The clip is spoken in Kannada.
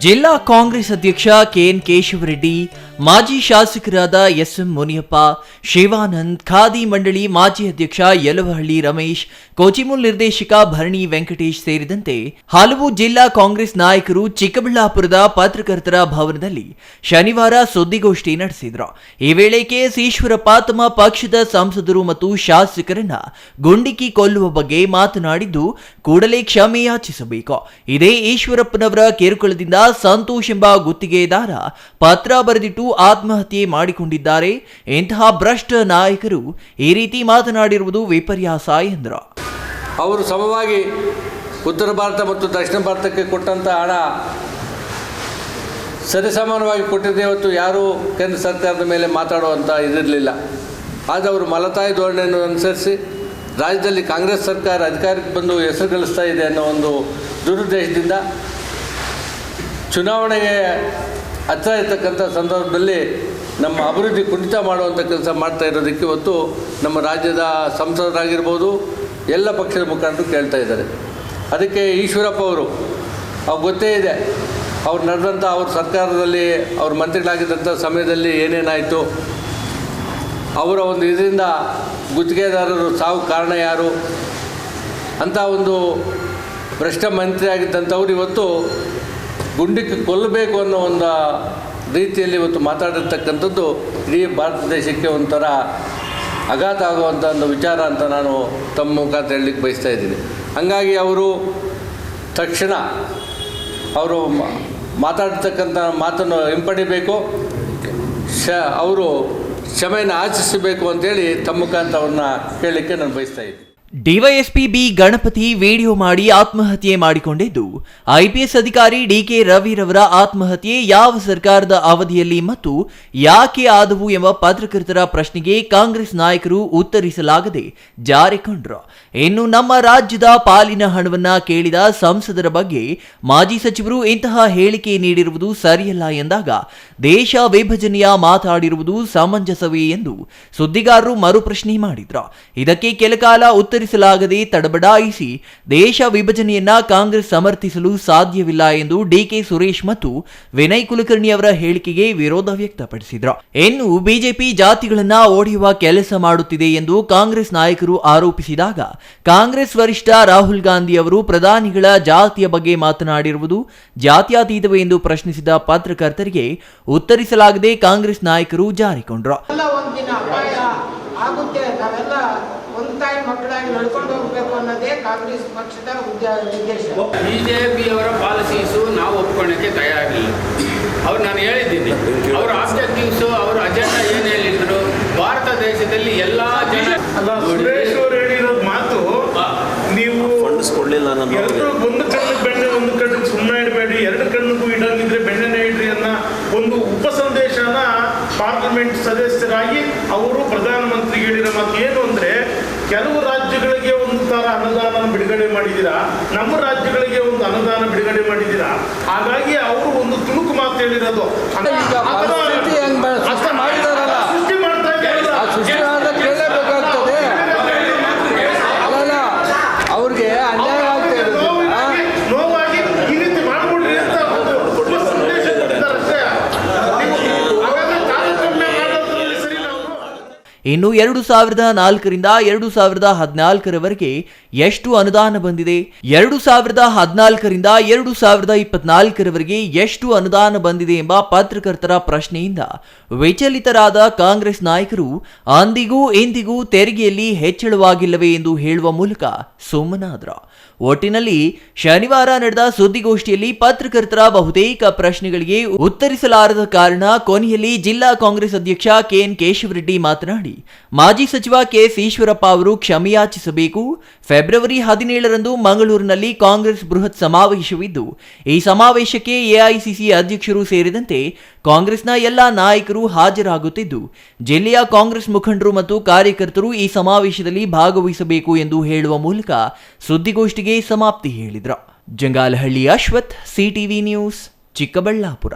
ಜಿಲ್ಲಾ ಕಾಂಗ್ರೆಸ್ ಅಧ್ಯಕ್ಷ ಕೆಎನ್ ಕೇಶವರೆಡ್ಡಿ ಮಾಜಿ ಶಾಸಕರಾದ ಎಸ್ ಎಂ ಮುನಿಯಪ್ಪ, ಶಿವಾನಂದ್, ಖಾದಿ ಮಂಡಳಿ ಮಾಜಿ ಅಧ್ಯಕ್ಷ ಯಲವಹಳ್ಳಿ ರಮೇಶ್, ಕೋಚಿಮೂಲ್ ನಿರ್ದೇಶಕ ಭರಣಿ ವೆಂಕಟೇಶ್ ಸೇರಿದಂತೆ ಹಲವು ಜಿಲ್ಲಾ ಕಾಂಗ್ರೆಸ್ ನಾಯಕರು ಚಿಕ್ಕಬಳ್ಳಾಪುರದ ಪತ್ರಕರ್ತರ ಭವನದಲ್ಲಿ ಶನಿವಾರ ಸುದ್ದಿಗೋಷ್ಠಿ ನಡೆಸಿದರು. ಈ ವೇಳೆ ಕೆಎಸ್ ಈಶ್ವರಪ್ಪ ತಮ್ಮ ಪಕ್ಷದ ಸಂಸದರು ಮತ್ತು ಶಾಸಕರನ್ನ ಗುಂಡಿಕ್ಕಿ ಕೊಲ್ಲುವ ಬಗ್ಗೆ ಮಾತನಾಡಿದ್ದು, ಕೂಡಲೇ ಕ್ಷಮೆ ಯಾಚಿಸಬೇಕು. ಇದೇ ಈಶ್ವರಪ್ಪನವರ ಕಿರುಕುಳದಿಂದ ಸಂತೋಷ್ ಎಂಬ ಗುತ್ತಿಗೆದಾರ ಪತ್ರ ಬರೆದಿಟ್ಟು ಆತ್ಮಹತ್ಯೆ ಮಾಡಿಕೊಂಡಿದ್ದಾರೆ. ಇಂತಹ ಭ್ರಷ್ಟ ನಾಯಕರು ಈ ರೀತಿ ಮಾತನಾಡಿರುವುದು ವಿಪರ್ಯಾಸ ಎಂದರು. ಅವರು ಸಮವಾಗಿ ಉತ್ತರ ಭಾರತ ಮತ್ತು ದಕ್ಷಿಣ ಭಾರತಕ್ಕೆ ಕೊಟ್ಟಂಥ ಹಣ ಸರಿಸಮಾನವಾಗಿ ಕೊಟ್ಟಿದ್ದೆ ಹೊತ್ತು ಯಾರೂ ಕೇಂದ್ರ ಸರ್ಕಾರದ ಮೇಲೆ ಮಾತಾಡುವಂಥ ಇದಿರಲಿಲ್ಲ. ಆದರೆ ಅವರು ಮಲತಾಯಿ ಧೋರಣೆಯನ್ನು ಅನುಸರಿಸಿ ರಾಜ್ಯದಲ್ಲಿ ಕಾಂಗ್ರೆಸ್ ಸರ್ಕಾರ ಅಧಿಕಾರಕ್ಕೆ ಬಂದು ಹೆಸರು ಗಳಿಸ್ತಾ ಇದೆ ಅನ್ನೋ ಒಂದು ದುರುದ್ದೇಶದಿಂದ ಚುನಾವಣೆಗೆ ಹತ್ತಿರ ಇರ್ತಕ್ಕಂಥ ಸಂದರ್ಭದಲ್ಲಿ ನಮ್ಮ ಅಭಿವೃದ್ಧಿ ಕುಂಠಿತ ಮಾಡುವಂಥ ಕೆಲಸ ಮಾಡ್ತಾ ಇರೋದಕ್ಕೆ ಇವತ್ತು ನಮ್ಮ ರಾಜ್ಯದ ಸಂಸದರಾಗಿರ್ಬೋದು, ಎಲ್ಲ ಪಕ್ಷದ ಮುಖಂಡರು ಕೇಳ್ತಾ ಇದ್ದಾರೆ. ಅದಕ್ಕೆ ಈಶ್ವರಪ್ಪ ಅವರು, ಅವ್ರು ಗೊತ್ತೇ ಇದೆ. ಅವ್ರು ನಡೆದಂಥ ಅವ್ರ ಸರ್ಕಾರದಲ್ಲಿ ಅವ್ರ ಮಂತ್ರಿಗಳಾಗಿದ್ದಂಥ ಸಮಯದಲ್ಲಿ ಏನೇನಾಯಿತು? ಅವರ ಒಂದು ಇದರಿಂದ ಗುತ್ತಿಗೆದಾರರು ಸಾವು ಕಾರಣ ಯಾರು? ಅಂತ ಒಂದು ಭ್ರಷ್ಟ ಮಂತ್ರಿ ಆಗಿದ್ದಂಥವ್ರು ಇವತ್ತು ಗುಂಡಿಕ್ಕೆ ಕೊಲ್ಲಬೇಕು ಅನ್ನೋ ಒಂದು ರೀತಿಯಲ್ಲಿ ಇವತ್ತು ಮಾತಾಡಿರ್ತಕ್ಕಂಥದ್ದು ಇಡೀ ಭಾರತ ದೇಶಕ್ಕೆ ಒಂಥರ ಆಘಾತ ಆಗುವಂಥ ಒಂದು ವಿಚಾರ ಅಂತ ನಾನು ತಮ್ಮ ಮುಖಾಂತರ ಹೇಳಲಿಕ್ಕೆ ಬಯಸ್ತಾ ಇದ್ದೀನಿ. ಹಾಗಾಗಿ ಅವರು ತಕ್ಷಣ ಅವರು ಮಾತಾಡ್ತಕ್ಕಂಥ ಮಾತನ್ನು ಹಿಂಪಡಿಬೇಕು. ಶ, ಅವರು ಕ್ಷಮೆಯನ್ನು ಆಚರಿಸಬೇಕು ಅಂತೇಳಿ ತಮ್ಮ ಮುಖಾಂತರ ಅವ್ರನ್ನ ಕೇಳಲಿಕ್ಕೆ ನಾನು ಬಯಸ್ತಾ ಇದ್ದೀನಿ. ಡಿವೈಎಸ್ಪಿ ಬಿ ಗಣಪತಿ ವಿಡಿಯೋ ಮಾಡಿ ಆತ್ಮಹತ್ಯೆ ಮಾಡಿಕೊಂಡಿದ್ದು, ಐಪಿಎಸ್ ಅಧಿಕಾರಿ ಡಿಕೆ ರವಿರವರ ಆತ್ಮಹತ್ಯೆ ಯಾವ ಸರ್ಕಾರದ ಅವಧಿಯಲ್ಲಿ ಮತ್ತು ಯಾಕೆ ಆದವು ಎಂಬ ಪತ್ರಕರ್ತರ ಪ್ರಶ್ನೆಗೆ ಕಾಂಗ್ರೆಸ್ ನಾಯಕರು ಉತ್ತರಿಸಲಾಗದೆ ಜಾರಿಕೊಂಡ್ರು ಇನ್ನು ನಮ್ಮ ರಾಜ್ಯದ ಪಾಲಿನ ಹಣವನ್ನ ಕೇಳಿದ ಸಂಸದರ ಬಗ್ಗೆ ಮಾಜಿ ಸಚಿವರು ಇಂತಹ ಹೇಳಿಕೆ ನೀಡಿರುವುದು ಸರಿಯಲ್ಲ ಎಂದಾಗ ದೇಶ ವಿಭಜನೆಯ ಮಾತಾಡಿರುವುದು ಸಮಂಜಸವೇ ಎಂದು ಸುದ್ದಿಗಾರರು ಮರುಪ್ರಶ್ನೆ ಮಾಡಿದ್ರು. ಇದಕ್ಕೆ ಕೆಲಕಾಲ ಉತ್ತರಿಸಲಾಗದೆ ತಡಬಡಾಯಿಸಿ ದೇಶ ವಿಭಜನೆಯನ್ನ ಕಾಂಗ್ರೆಸ್ ಸಮರ್ಥಿಸಲು ಸಾಧ್ಯವಿಲ್ಲ ಎಂದು ಡಿಕೆ ಸುರೇಶ್ ಮತ್ತು ವಿನಯ್ ಕುಲಕರ್ಣಿ ಅವರ ಹೇಳಿಕೆಗೆ ವಿರೋಧ ವ್ಯಕ್ತಪಡಿಸಿದ್ರು. ಇನ್ನು ಬಿಜೆಪಿ ಜಾತಿಗಳನ್ನ ಓಡಿಯುವ ಕೆಲಸ ಮಾಡುತ್ತಿದೆ ಎಂದು ಕಾಂಗ್ರೆಸ್ ನಾಯಕರು ಆರೋಪಿಸಿದಾಗ ಕಾಂಗ್ರೆಸ್ ವರಿಷ್ಠ ರಾಹುಲ್ ಗಾಂಧಿ ಅವರು ಪ್ರಧಾನಿಗಳ ಜಾತಿಯ ಬಗ್ಗೆ ಮಾತನಾಡಿರುವುದು ಜಾತ್ಯಾತೀತವೇ ಎಂದು ಪ್ರಶ್ನಿಸಿದ ಪತ್ರಕರ್ತರಿಗೆ ಉತ್ತರಿಸಲಾಗದೆ ಕಾಂಗ್ರೆಸ್ ನಾಯಕರು ಜಾರಿಕೊಂಡ್ರು. ಆಗುತ್ತೆ ನಾವೆಲ್ಲ ಒಂದು ತಾಯಿ ಮಕ್ಕಳಾಗಿ ನಡ್ಕೊಂಡು ಹೋಗ್ಬೇಕು ಅನ್ನೋದೇ ಕಾಂಗ್ರೆಸ್ ಪಕ್ಷದ ಉದ್ದೇಶ. ಬಿಜೆಪಿ ಅವರ ಪಾಲಿಸೀಸು ನಾವು ಒಪ್ಕೊಳ್ಳೋಕ್ಕೆ ತಯಾರಿಲ್ಲ. ಅವ್ರು ನಾನು ಹೇಳಿದ್ದೀನಿ ಅವರ ಆಬ್ಜೆಕ್ಟಿವ್ಸು ಅವ್ರ ಅಜೆಂಡಾ ಏನು ಹೇಳಿದ್ರು ಭಾರತ ದೇಶದಲ್ಲಿ ಎಲ್ಲ ಜನ ಅಲ್ಲ ಸುರೇಶ್ ಅವರು ಹೇಳಿರೋದು ಮಾತು ನೀವು ಎಲ್ಲರೂ ಕೊಡ್ಲಿಲ್ಲ ನಾನು ಪಾರ್ಲಿಮೆಂಟ್ ಸದಸ್ಯರಾಗಿ ಅವರು ಪ್ರಧಾನಮಂತ್ರಿಗೆ ಹೇಳಿರೋ ಮಾತು ಏನು ಅಂದ್ರೆ ಕೆಲವು ರಾಜ್ಯಗಳಿಗೆ ಒಂದು ತರ ಅನುದಾನ ಬಿಡುಗಡೆ ಮಾಡಿದ್ದೀರಾ? ನಮ್ಮ ರಾಜ್ಯಗಳಿಗೆ ಒಂದು ಅನುದಾನ ಬಿಡುಗಡೆ ಮಾಡಿದ್ದೀರಾ? ಹಾಗಾಗಿ ಅವರು ಒಂದು ತುಣುಕು ಮಾತು ಹೇಳಿರೋದು. ಇನ್ನು ಎರಡು ಸಾವಿರದ ನಾಲ್ಕರಿಂದ ಎರಡು ಸಾವಿರದ ಹದಿನಾಲ್ಕರವರೆಗೆ ಎಷ್ಟು ಅನುದಾನ ಬಂದಿದೆ? ಎರಡು ಸಾವಿರದ ಹದಿನಾಲ್ಕರಿಂದ ಎರಡು ಸಾವಿರದ ಇಪ್ಪತ್ನಾಲ್ಕರವರೆಗೆ ಎಷ್ಟು ಅನುದಾನ ಬಂದಿದೆ ಎಂಬ ಪತ್ರಕರ್ತರ ಪ್ರಶ್ನೆಯಿಂದ ವಿಚಲಿತರಾದ ಕಾಂಗ್ರೆಸ್ ನಾಯಕರು ಅಂದಿಗೂ ಇಂದಿಗೂ ತೆರಿಗೆಯಲ್ಲಿ ಹೆಚ್ಚಳವಾಗಿಲ್ಲವೇ ಎಂದು ಹೇಳುವ ಮೂಲಕ ಸುಮ್ಮನಾದ್ರ. ಒಟ್ಟಿನಲ್ಲಿ ಶನಿವಾರ ನಡೆದ ಸುದ್ದಿಗೋಷ್ಠಿಯಲ್ಲಿ ಪತ್ರಕರ್ತರ ಬಹುತೇಕ ಪ್ರಶ್ನೆಗಳಿಗೆ ಉತ್ತರಿಸಲಾರದ ಕಾರಣ ಕೊನೆಯಲ್ಲಿ ಜಿಲ್ಲಾ ಕಾಂಗ್ರೆಸ್ ಅಧ್ಯಕ್ಷ ಕೆಎನ್ ಕೇಶವರೆಡ್ಡಿ ಮಾತನಾಡಿ, ಮಾಜಿ ಸಚಿವ ಕೆಎಸ್ ಈಶ್ವರಪ್ಪ ಅವರು ಕ್ಷಮೆಯಾಚಿಸಬೇಕು. ಫೆಬ್ರವರಿ ಹದಿನೇಳರಂದು ಮಂಗಳೂರಿನಲ್ಲಿ ಕಾಂಗ್ರೆಸ್ ಬೃಹತ್ ಸಮಾವೇಶವಿದ್ದು, ಈ ಸಮಾವೇಶಕ್ಕೆ ಎಐಸಿಸಿ ಅಧ್ಯಕ್ಷರು ಸೇರಿದಂತೆ ಕಾಂಗ್ರೆಸ್ನ ಎಲ್ಲಾ ನಾಯಕರು ಹಾಜರಾಗುತ್ತಿದ್ದು, ಜಿಲ್ಲೆಯ ಕಾಂಗ್ರೆಸ್ ಮುಖಂಡರು ಮತ್ತು ಕಾರ್ಯಕರ್ತರು ಈ ಸಮಾವೇಶದಲ್ಲಿ ಭಾಗವಹಿಸಬೇಕು ಎಂದು ಹೇಳುವ ಮೂಲಕ ಸುದ್ದಿಗೋಷ್ಠಿಗೆ ಇಲ್ಲಿಗೆ ಸಮಾಪ್ತಿ ಹೇಳಿದ್ರು. Jangalahalli Ashwath CTV news Chikkaballapur.